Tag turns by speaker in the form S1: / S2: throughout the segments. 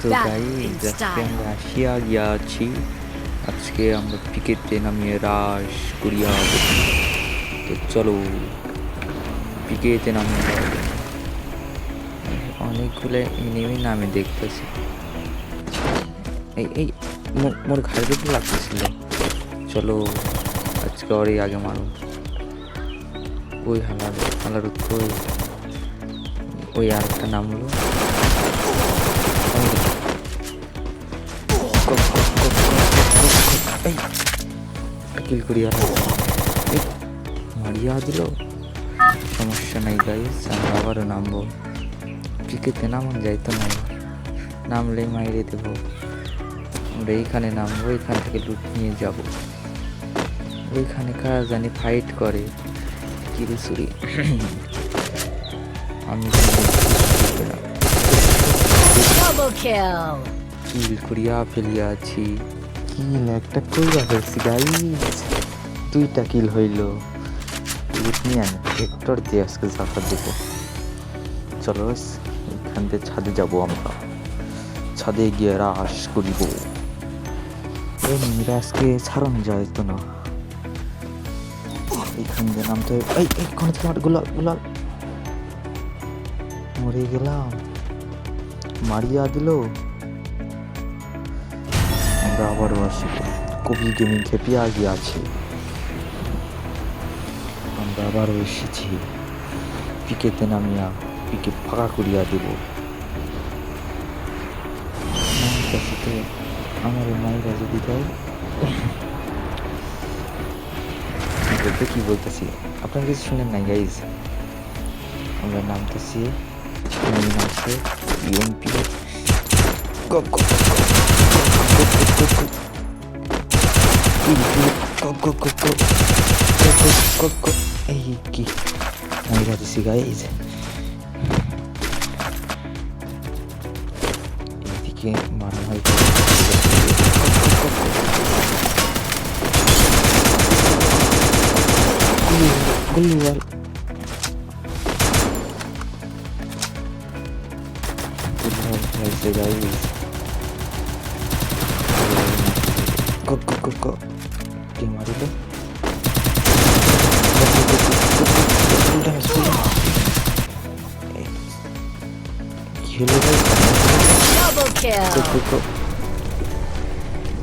S1: তো আজকে আমরা আসিয়া গিয়া আছি আজকে আমরা পিকেতে নামিয়ে রাস করিয়া তো চলো পিকেতে নামিয়ে অনেকগুলো এনিমি নামে দেখতেছি। এই এই মোর ঘাড়ে তো লাগতেছিল। চলো আজকে ওরই আগে মারো ওই হালার হালার ওই ওই আর একটা নামলো। কিল করি সমস্যা নাই গাইস আমরা আবারও নামবো। ক্রিকেটে নামান, যাইতো না। আবার নামলেই মাইরে দেবো। আমরা এইখানে নামবো এখান থেকে লুট নিয়ে যাব। ওইখানে কারা জানি ফাইট করে। কিরিসুরি আমি
S2: Double.
S1: কিল করিয়া ফেলিয়াছি। কিল একটা কইরা ফেলছি গাইস দুইটা কিল হইল। লুট দিয়ে আজকে জাফা দেব। চলো এখান থেকে ছাদে যাব আমরা। ছাদে গিয়ে রাস করিব। এই মেয়েরা আজকে ছাড়ানো যায় তো না। এখান দিয়ে নামতে এই কোন থেকে গোলাল গোলাল মরে গেলাম। মারিয়া দিল। আমরা আবারও আসি। কবি গেমিং খেপে আগে আছি। আমরা আবারও এসেছি। পিকেতে নামিয়া পিকে ফাঁকা করিয়া দেব। তো আমার মায়েরা যদি দেয়। বলতে কি বলতেছি? আপনার কিছু শুনেন নাই গাইজ আমরা নামতেছি। নামছে UMP Coco, ei, aqui. Vamos ligar esse gás. Ele que mano, vai. Gulwal, gulwal. Go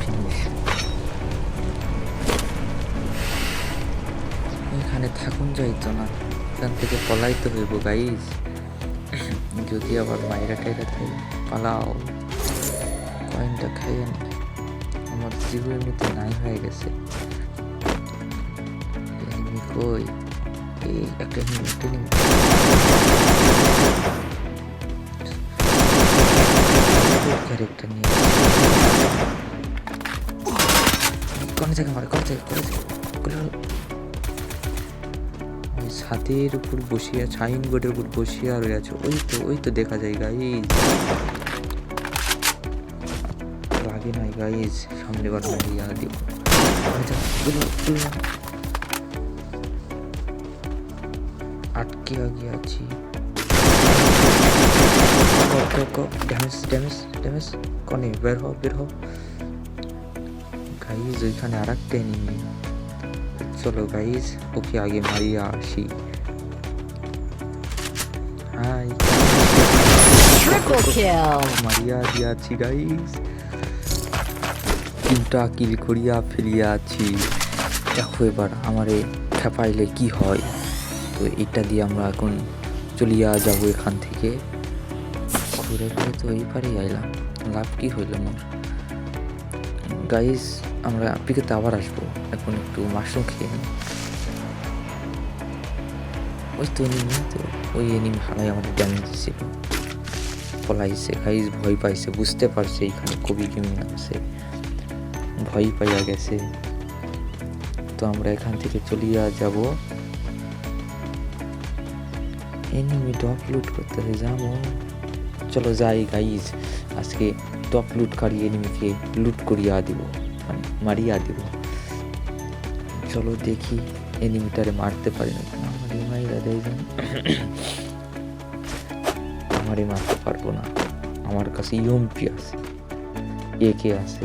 S1: finish এখানে থাকুন যাইতো না এখান থেকে পলাইতে হইব গাইজ যদি আবার মায়েরা টাইরা পালাও। কয়েনটা খাইয়েন আমার জীবন এমনিতে নাই হয়ে গেছে। কই? এই একটা এনিমি একটা ক্যারেক্টার নিয়ে। কোন জায়গায় মারে কোন জায়গায় কোন ছাদের উপর বসিয়া সাইন বোর্ডের উপর বসিয়া রয়েছে। ওই তো ওই তো দেখা যায় গাইজ গাইজ সামনে বার মারিয়া দিব। আটকে গিয়ে আছি। ড্যামেজ ড্যামেজ ড্যামেজ কনে বের হও বের হও। গাইজ ওইখানে আর একটা এনিমি চলো গাইজ ওকে আগে মারিয়া আসি। হাই. মারিয়া দিয়াছি গাইজ তিনটা কিল করিয়া ফেলিয়াছি দেখো এবার আমারে খেপাইলে কি হয়। তো এটা দিয়ে আমরা এখন চলিয়া যাব এখান থেকে। ঘুরে ঘুরে তো এই পারেই আইলাম। লাভ কি হইল মোর? গাইজ আমরা পিকেতে আবার আসব। এখন একটু মাশরুম খেয়ে নিই। ওই তো এনিমি তো। ওই এনিমি হারাই আমাদের ড্যামেজ দিছিল পলাইছে। গাইজ ভয় পাইছে। বুঝতে পারছে এইখানে কবি গেমিং আছে। ভয় পাইয়া গেছে। তো আমরা এখান থেকে চলিয়া যাব। এনিমি টপ লুট করতে যাব। চলো যাই গাইজ আজকে টপ লুট কারি এনিমিকে লুট করিয়া দিব মানে মারিয়া দিব। চলো দেখি এনিমিটারে মারতে পারি না। আমার এই মাইরা দেয় আমারই মারতে পারব না। আমার কাছে ইউএমপি আছে। একে আছে?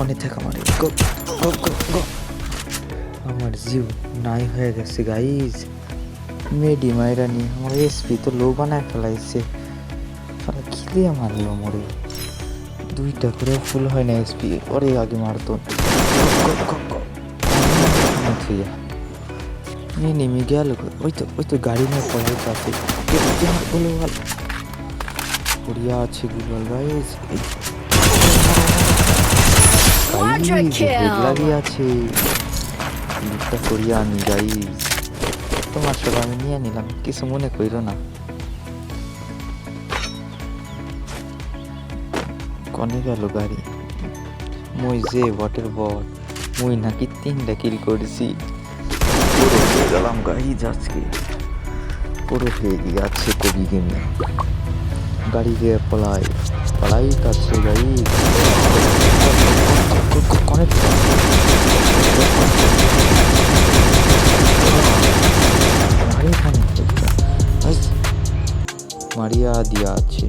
S1: অনেক থাকা আমার গো গো গো গো আমার জিউ নাই হয়ে গেছে গাইজ মেডি মাইরা নি আমার এসপি তো লো বানায় ফেলাইছে। দিয়ে মারলো মরে। দুইটা করে ফুল হয় না এসপি পরে আগে মারতো। নেমে গেল ওই তো ওই তো গাড়ি নিয়ে পড়াই আছে। পড়িয়া আছে গুলওয়াল গাইজ লাগিয়ে আছে লুকটা করিয়া আনি গাইজ তোমার সব আমি নিয়ে নিলাম কিছু মনে কইরো না। কনে গেল গাড়ি? মুই যে বটের বট মুই নাকি তিনটা কিল করেছি। পুরো হয়ে গেলাম গাইজ আজকে পুরো হয়ে গিয়েছে কবি গেমে। গাড়ি গিয়ে পলাই পলাই কাছে গাড়ি। দিয়া আছে।